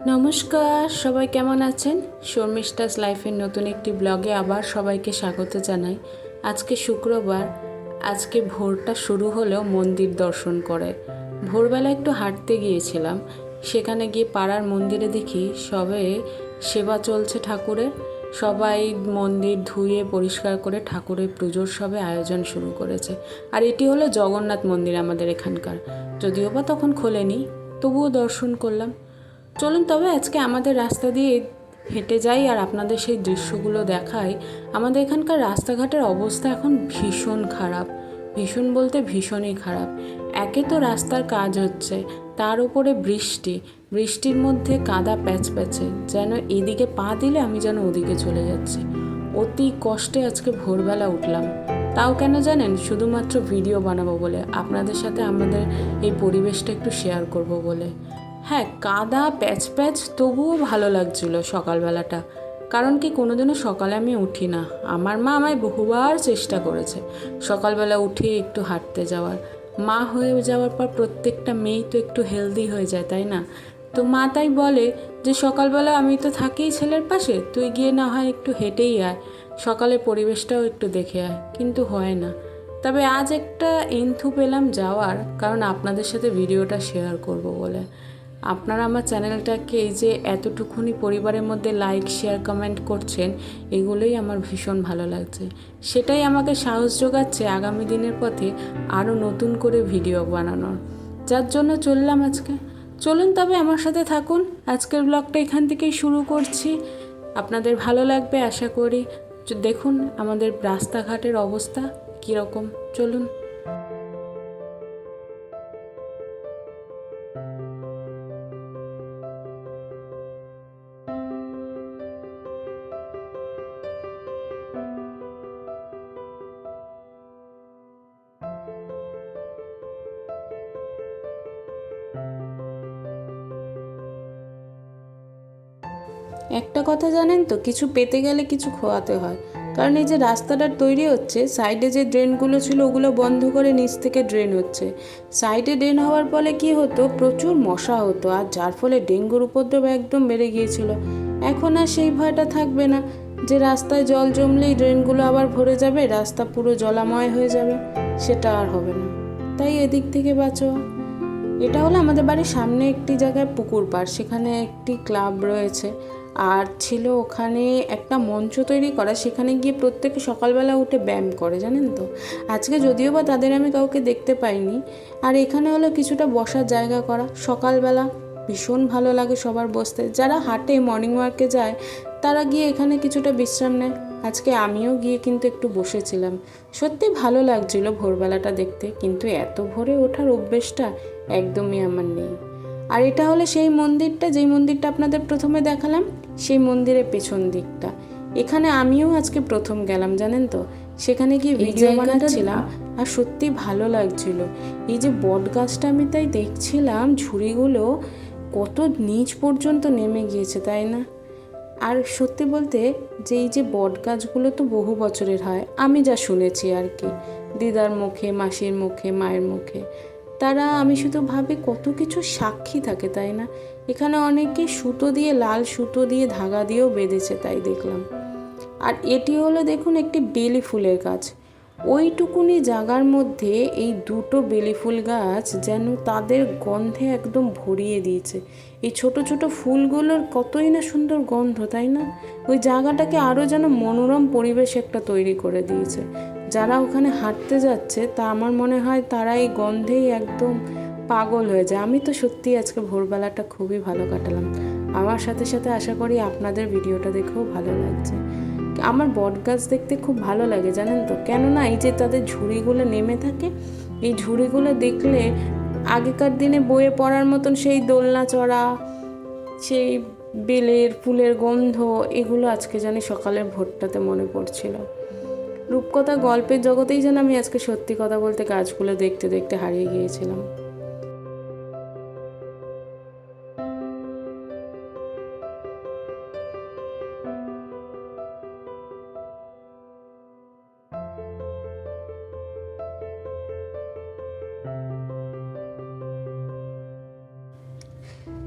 নমস্কার, সবাই কেমন আছেন? শর্মিষ্ঠাস লাইফের নতুন একটি ব্লগে আবার সবাইকে স্বাগত জানাই। আজকে শুক্রবার, আজকে ভোরটা শুরু হলেও মন্দির দর্শন করে। ভোরবেলা একটু হাঁটতে গিয়েছিলাম, সেখানে গিয়ে পাড়ার মন্দিরে দেখি সবে সেবা চলছে ঠাকুরের। সবাই মন্দির ধুয়ে পরিষ্কার করে ঠাকুরের পুজোর সবে আয়োজন শুরু করেছে। আর এটি হলো জগন্নাথ মন্দির আমাদের এখানকার। যদিও বা তখন খোলেনি, তবুও দর্শন করলাম। চলুন তবে আজকে আমাদের রাস্তা দিয়ে হেঁটে যাই আর আপনাদের সেই দৃশ্যগুলো দেখাই। আমাদের এখানকার রাস্তাঘাটের অবস্থা এখন ভীষণ খারাপ। ভীষণ বলতে ভীষণই খারাপ। একে তো রাস্তার কাজ হচ্ছে, তার উপরে বৃষ্টি। বৃষ্টির মধ্যে কাদা প্যাচ প্যাচে যেন এদিকে পা দিলে আমি যেন ওদিকে চলে যাচ্ছি। অতি কষ্টে আজকে ভোরবেলা উঠলাম। তাও কেন জানেন, শুধুমাত্র ভিডিও বানাবো বলে। আপনাদের সাথে আমাদের এই পরিবেশটা একটু শেয়ার করব বলে। হ্যাঁ কাদা, প্যাচ প্যাচ, তবুও ভালো লাগছিল সকালবেলাটা। কারণ কি, কোনোদিনও সকালে আমি উঠি না। আমার মা আমায় বহুবার চেষ্টা করেছে সকালবেলা উঠে একটু হাঁটতে যাওয়ার। মা হয়ে যাওয়ার পর প্রত্যেকটা মেয়েই তো একটু হেলদি হয়ে যায়, তাই না? তো মা তাই বলে যে, সকালবেলা আমি তো থাকিই ছেলের পাশে, তুই গিয়ে না হয় একটু হেঁটেই আয়। সকালে পরিবেশটাও একটু দেখে আয়। কিন্তু হয় না। তবে আজ একটা এন্থু পেলাম যাওয়ার, কারণ আপনাদের সাথে ভিডিওটা শেয়ার করব বলে। আপনারা আমার চ্যানেলটাকে এই যে এতটুকুনি পরিবারের মধ্যে লাইক শেয়ার কমেন্ট করছেন, এগুলোই আমার ভীষণ ভালো লাগছে। সেটাই আমাকে সাহস যোগাচ্ছে আগামী দিনের পথে আরও নতুন করে ভিডিও বানানোর। যার জন্য চললাম আজকে। চলুন তবে আমার সাথে থাকুন। আজকের ব্লগটা এখান থেকেই শুরু করছি। আপনাদের ভালো লাগবে আশা করি। দেখুন আমাদের রাস্তাঘাটের অবস্থা কীরকম। চলুন। একটা কথা জানেন তো, কিছু পেতে গেলে কিছু খোয়াতে হয়। কারণ এই যে রাস্তাটা তৈরি হচ্ছে, সাইডে যে ড্রেনগুলো ছিল ওগুলো বন্ধ করে নিচ থেকে ড্রেন হচ্ছে। সাইডে ড্রেন হওয়ার ফলে কি হতো, প্রচুর মশা হতো আর যার ফলে ডেঙ্গুর উপদ্রব একদম বেড়ে গিয়েছিল। এখন আর সেই ভয়টা থাকবে না, যে রাস্তায় জল জমলেই ড্রেনগুলো আবার ভরে যাবে, রাস্তা পুরো জলাময় হয়ে যাবে, সেটা আর হবে না। তাই এদিক থেকে বাঁচো। এটা হলো আমাদের বাড়ির সামনে একটি জায়গায় পুকুর পাড়, সেখানে একটি ক্লাব রয়েছে। আর ছিল ওখানে একটা মঞ্চ তৈরি করা, সেখানে গিয়ে প্রত্যেকে সকালবেলা উঠে ব্যায়াম করে, জানেন তো? আজকে যদিও বা তাদের আমি কাউকে দেখতে পাইনি। আর এখানে হলো কিছুটা বসার জায়গা করা, সকালবেলা ভীষণ ভালো লাগে সবার বসতে। যারা হাটে মর্নিং ওয়ার্কে যায়, তারা গিয়ে এখানে কিছুটা বিশ্রাম নেয়। আজকে আমিও গিয়ে কিন্তু একটু বসেছিলাম। সত্যি ভালো লাগছিল ভোরবেলাটা দেখতে, কিন্তু এত ভোরে ওঠার অভ্যেসটা একদমই আমার নেই। আর এটা হলো সেই মন্দিরটা, যেই মন্দিরটা আপনাদের প্রথমে দেখালাম সেই মন্দিরের পেছন দিকটা। এখানে আমিও আজকে প্রথম গেলাম জানেন তো? সেখানে গিয়ে ভিডিও বানাচ্ছিলাম আর সত্যি ভালো লাগছিল। এই যে বট গাছটা আমি তাই দেখছিলাম ঝুড়িগুলো কত নিচ পর্যন্ত নেমে গিয়েছে তাই না? আর সত্যি বলতে যে এই যে বট গাছগুলো তো বহু বছরের হয় আমি যা শুনেছি আর কি। দিদার মুখে মাসির মুখে মায়ের মুখে। তারা আমি শুধু ভাবি কত কিছু সাক্ষী থাকে, তাই না? এখানে অনেকে সুতো দিয়ে, লাল সুতো দিয়ে, ধাগা দিয়েও বেঁধেছে, তাই দেখলাম। আর এটি হলো দেখুন একটি বেলি ফুলের গাছ। ওইটুকুনি জায়গার মধ্যে এই দুটো বেলি ফুল গাছ যেন তাদের গন্ধে একদম ভরিয়ে দিয়েছে। এই ছোট ছোট ফুলগুলোর কতই না সুন্দর গন্ধ, তাই না? ওই জায়গাটাকে আরও যেন মনোরম পরিবেশ একটা তৈরি করে দিয়েছে। যারা ওখানে হাঁটতে যাচ্ছে, তা আমার মনে হয় তারা এই গন্ধেই একদম পাগল হয়ে যায়। আমি তো সত্যি আজকে ভোরবেলাটা খুবই ভালো কাটালাম। আমার সাথে সাথে আশা করি আপনাদের ভিডিওটা দেখেও ভালো লাগছে। আমার বট গাছ দেখতে খুব ভালো লাগে, জানেন তো? কেননা এই যে তাদের ঝুড়িগুলো নেমে থাকে, এই ঝুড়িগুলো দেখলে আগেকার দিনে বইয়ে পড়ার মতন সেই দোলনা চড়া, সেই বেলের ফুলের গন্ধ, এগুলো আজকে জানি সকালের ভোরটাতে মনে পড়ছিল। রূপকথা গল্পের জগতেই যেন আমি আজকে সত্যি কথা বলতে গাছগুলো দেখতে দেখতে হারিয়ে গিয়েছিলাম।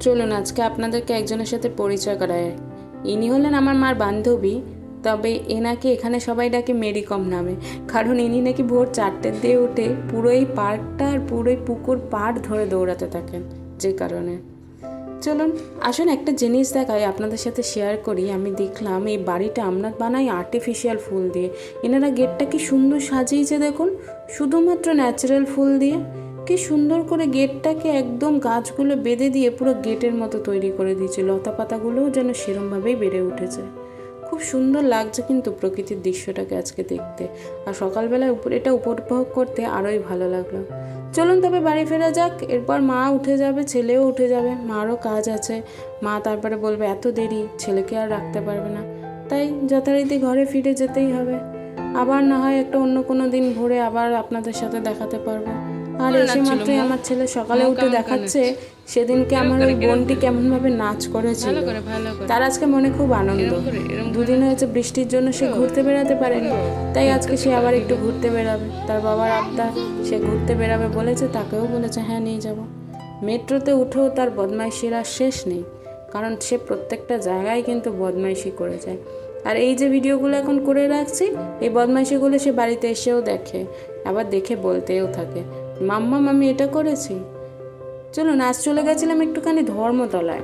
চলুন, আজকে আপনাদেরকে একজনের সাথে পরিচয় করায় ইনি হলেন আমার মার বান্ধবী তবে এনাকে এখানে সবাই ডাকে মেরিকম নামে। কারণ ইনি নাকি ভোর চারটের দিয়ে উঠে পুরো এই পার্কটা আর পুরো পুকুর পাড় ধরে দৌড়াতে থাকেন যে কারণে। চলুন, আসুন একটা জিনিস দেখাই, আপনাদের সাথে শেয়ার করি। আমি দেখলাম এই বাড়িটা আমরা বানাই আর্টিফিশিয়াল ফুল দিয়ে। এনারা গেটটা কি সুন্দর সাজিয়েছে দেখুন। শুধুমাত্র ন্যাচারাল ফুল দিয়ে। কি সুন্দর করে গেটটাকে একদম গাছগুলো বেঁধে দিয়ে পুরো গেটের মতো তৈরি করে দিয়েছে। লতা পাতাগুলোও যেন সেরমভাবেই বেড়ে উঠেছে। খুব সুন্দর লাগছে কিন্তু প্রকৃতির দৃশ্যটাকে আজকে দেখতে। আর সকালবেলায় উপর, এটা উপভোগ করতে আরোই ভালো লাগল। চলুন তবে বাড়ি ফেরা যাক, এরপর মা উঠে যাবে, ছেলেও উঠে যাবে, মারও কাজ আছে। মা তারপরে বলবে, এত দেরি, ছেলেকে আর রাখতে পারবে না। তাই যথারীতি ঘরে ফিরে যেতেই হবে। আবার না হয় একটা অন্য কোনো দিন ভোরে আবার আপনাদের সাথে দেখাতে পারব। আর এসে মাত্রই আমার ছেলে সকালে উঠে দেখাচ্ছে সেদিনকে আমার ওই বোনটি কেমন ভাবে নাচ করেছিল। তার আজকে মনে খুব আনন্দ। দুদিন হয়েছে বৃষ্টির জন্য সে ঘুরতে বেড়াতে পারেনি। তাই আজকে সে আবার একটু ঘুরতে বেড়াবে। তার বাবার আবদার সে ঘুরতে বেড়াবে বলেছে তাকেও বলেছে হ্যাঁ নিয়ে যাব। মেট্রোতে উঠেও তার বদমাইশির আর শেষ নেই। কারণ সে প্রত্যেকটা জায়গায় কিন্তু বদমাইশি করে যায়। আর এই যে ভিডিওগুলো এখন করে রাখছি এই বদমাইশিগুলো সে বাড়িতে এসেও দেখে আবার দেখে বলতেও থাকে। মাম্মা আমি এটা করেছি? চলুন, আজ চলে গেছিলাম একটুখানি ধর্মতলায়।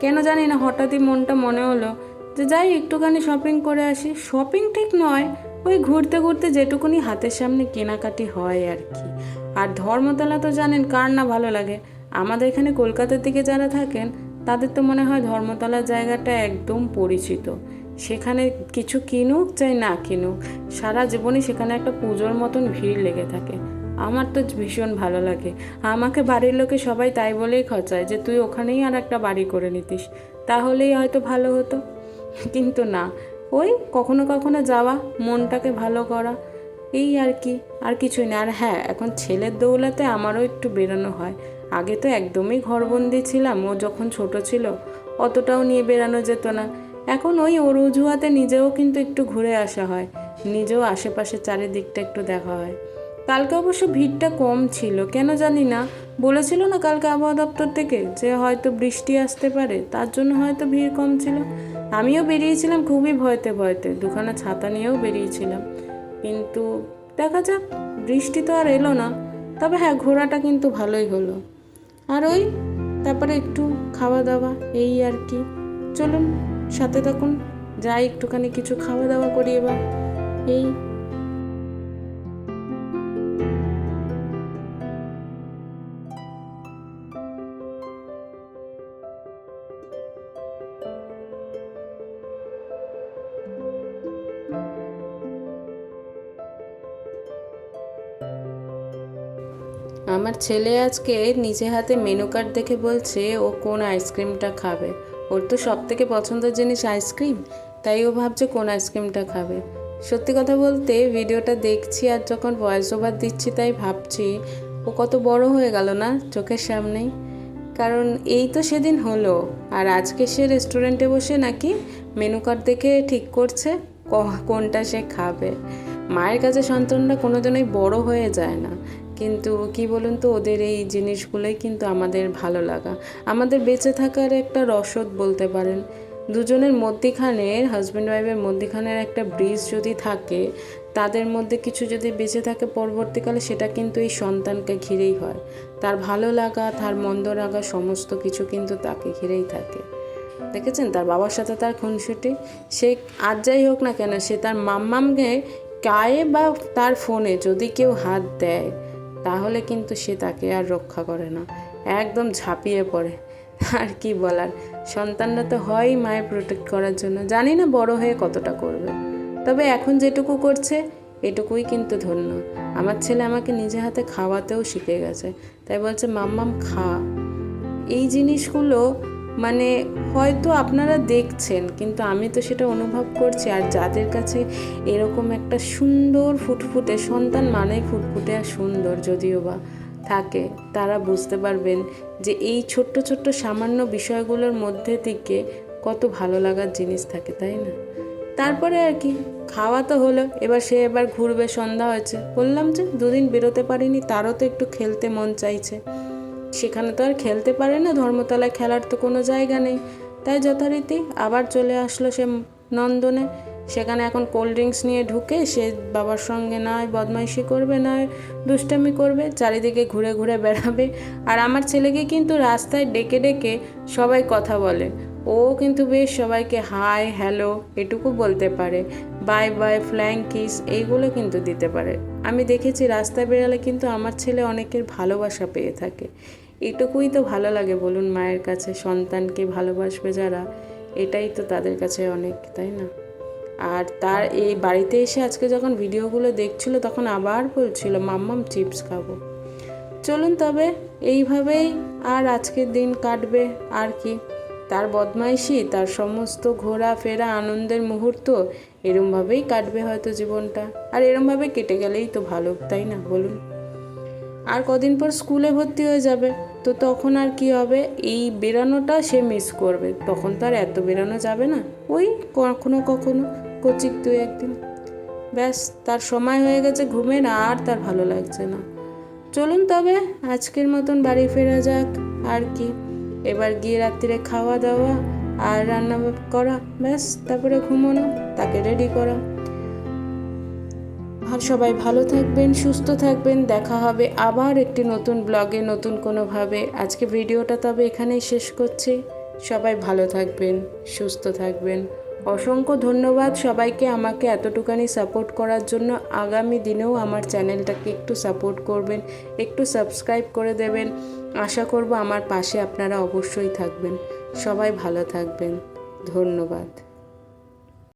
কেন জানি না, হঠাৎই মনটা মনে হলো যে যাই একটুখানি শপিং করে আসি। শপিং ঠিক নয়, ওই ঘুরতে ঘুরতে যেটুকুনি হাতের সামনে কেনাকাটি হয় আর কি। আর ধর্মতলা তো জানেন কার না ভালো লাগে। আমাদের এখানে কলকাতার দিকে যারা থাকেন, তাদের তো মনে হয় ধর্মতলার জায়গাটা একদম পরিচিত। সেখানে কিছু কিনুক চাই না কিনুক, সারা জীবনই সেখানে একটা পুজোর মতন ভিড় লেগে থাকে। আমার তো ভীষণ ভালো লাগে। আমাকে বাড়ির লোকে সবাই তাই বলেই খচায় যে, তুই ওখানেই আর একটা বাড়ি করে নিতিস। তাহলেই হয়তো ভালো হতো। কিন্তু না, ওই কখনো কখনো যাওয়া, মনটাকে ভালো করা, এই আর কি, আর কিছুই না। আর হ্যাঁ এখন ছেলের দৌলাতে আমারও একটু বেরোনো হয়। আগে তো একদমই ঘরবন্দি ছিলাম, ও যখন ছোট ছিল, অতটাও নিয়ে বেরানো যেত না। এখন ওই ওর অজুহাতে নিজেও কিন্তু একটু ঘুরে আসা হয়, নিজেও আশেপাশে চারিদিকটা একটু দেখা হয়। কালকে অবশ্য ভিড়টা কম ছিল, কেন জানি না। বলেছিল না কালকে আবহাওয়া দপ্তর থেকে যে হয়তো বৃষ্টি আসতে পারে, তার জন্য হয়তো ভিড় কম ছিল। আমিও বেরিয়েছিলাম খুবই ভয়তে ভয়তে, দুখানা ছাতা নিয়েও বেরিয়েছিলাম। কিন্তু দেখা যাক, বৃষ্টি তো আর এলো না, তবে হ্যাঁ ঘোরাটা কিন্তু ভালোই হলো। আর ওই, তারপরে একটু খাওয়া দাওয়া এই আর কি। চলুন, সাথে তখন যাই একটুখানি কিছু খাওয়া দাওয়া করি এবার। এই আমার ছেলে আজকে নিজে হাতে মেনু কার্ড দেখে বলছে, ও কোন আইসক্রিমটা খাবে? ওর তো সব থেকে পছন্দের জিনিস আইসক্রিম তাই ও ভাবছে কোন আইসক্রিমটা খাবে। সত্যি কথা বলতে, ভিডিওটা দেখছি আর যখন ভয়েস ওভার দিচ্ছি তাই ভাবছি, ও কত বড় হয়ে গেল না চোখের সামনেই? কারণ এই তো সেদিন হলো, আর আজকে সে রেস্টুরেন্টে বসে নাকি মেনু কার্ড দেখে ঠিক করছে কোনটা সে খাবে। মায়ের কাছে সন্তানরা কোনোদিনই বড় হয়ে যায় না। কিন্তু কি বলুন তো, ওদের এই জিনিসগুলোই কিন্তু আমাদের ভালো লাগা। আমাদের বেঁচে থাকার একটা রসদ বলতে পারেন। দুজনের মধ্যিখানে হাজব্যান্ড ওয়াইফের মধ্যিখানের একটা ব্রিজ যদি থাকে, তাদের মধ্যে কিছু যদি বেঁচে থাকে পরবর্তীকালে, সেটা কিন্তু এই সন্তানকে ঘিরেই হয়। তার ভালো লাগা, তার মন্দ লাগা, সমস্ত কিছু কিন্তু তাকে ঘিরেই থাকে। দেখেছেন? তার বাবার সাথে তার খুনসুটি। সে আর যাই হোক না কেন, সে তার মাম্মামকে গায়ে বা তার ফোনে যদি কেউ হাত দেয় তাহলে কিন্তু সে তাকে আর রক্ষা করে না। একদম ঝাঁপিয়ে পড়ে। আর কি বলার, সন্তানরা তো হয়ই মায়ের প্রোটেক্ট করার জন্য। জানি না বড় হয়ে কতটা করবে। তবে এখন যেটুকু করছে, এটুকুই কিন্তু ধন্য। আমার ছেলে আমাকে নিজে হাতে খাওয়াতেও শিখে গেছে। তাই বলছে, মাম্মাম খা। এই জিনিসগুলো মানে হয়তো আপনারা দেখছেন, কিন্তু আমি তো সেটা অনুভব করছি। আর যাদের কাছে এরকম একটা সুন্দর ফুটফুটে, সন্তান মানেই ফুটফুটে আর সুন্দর যদিও বা থাকে, তারা বুঝতে পারবেন যে এই ছোট্ট ছোট্ট, সামান্য বিষয়গুলোর মধ্যে থেকে কত ভালো লাগার জিনিস থাকে, তাই না? তারপরে আর কি, খাওয়া তো হলো, এবার সে এবার ঘুরবে, সন্ধ্যা হয়েছে। বললাম যে দুদিন বেরোতে পারিনি, তারও তো একটু খেলতে মন চাইছে। সেখানে তো আর খেলতে পারে না, ধর্মতলায় খেলার তো কোনো জায়গা নেই। তাই যথারীতি আবার চলে আসলো সে নন্দনে। সেখানে এখন কোল্ড ড্রিঙ্কস নিয়ে ঢুকে সে বাবার সঙ্গে নয়, বদমাইশি করবে নয়, দুষ্টামি করবে, চারিদিকে ঘুরে ঘুরে বেড়াবে। আর আমার ছেলেকে কিন্তু রাস্তায় ডেকে ডেকে সবাই কথা বলে। ও কিন্তু বেশ সবাইকে হাই, হ্যালো এটুকু বলতে পারে। বাই বাই ফ্ল্যাং কিস, এইগুলো কিন্তু দিতে পারে। আমি দেখেছি রাস্তায় বেরালে কিন্তু আমার ছেলে অনেকের ভালোবাসা পেয়ে থাকে। এটুকুই তো ভালো লাগে বলুন মায়ের কাছে, সন্তানকে ভালোবাসবে যারা, এটাই তো তাদের কাছে অনেক, তাই না? আর তার এই বাড়িতে এসে আজকে যখন ভিডিওগুলো দেখছিল তখন আবার বলছিল, মাম্মাম, চিপস খাব। চলুন তবে, এইভাবেই আর আজকের দিন কাটবে, আর কি? তার বদমাইশি, তার সমস্ত ঘোরাফেরা আনন্দের মুহূর্ত এরমভাবেই কাটবে হয়তো জীবনটা। আর এরমভাবে কেটে গেলেই তো ভালো, তাই না? বলুন। আর কদিন পর স্কুলে ভর্তি হয়ে যাবে। তো তখন আর কি হবে? এই বেরানোটা সে মিস করবে। তখন তো আর এত বেরানো যাবে না। ওই কখনো কখনো কচিক দুই একদিন। ব্যাস, তার সময় হয়ে গেছে ঘুমের, আর তার ভালো লাগছে না। চলুন তবে, আজকের মতন বাড়ি ফেরা যাক। আর কি? এবার গিয়ে রাত্রিরে খাওয়া দাওয়া আর রান্না করা, ব্যাস, তারপরে ঘুমানো, তাকে রেডি করা। আর সবাই ভালো থাকবেন, সুস্থ থাকবেন। দেখা হবে আবার একটি নতুন ব্লগে নতুন কোনোভাবে। আজকে ভিডিওটা তবে এখানেই শেষ করছি। সবাই ভালো থাকবেন, সুস্থ থাকবেন। অসংখ্য ধন্যবাদ সবাইকে আমাকে এতটুকানি সাপোর্ট করার জন্য। আগামী দিনেও আমার চ্যানেলটাকে একটু সাপোর্ট করবেন, একটু সাবস্ক্রাইব করে দেবেন। আশা করব আমার পাশে আপনারা অবশ্যই থাকবেন। সবাই ভালো থাকবেন। ধন্যবাদ।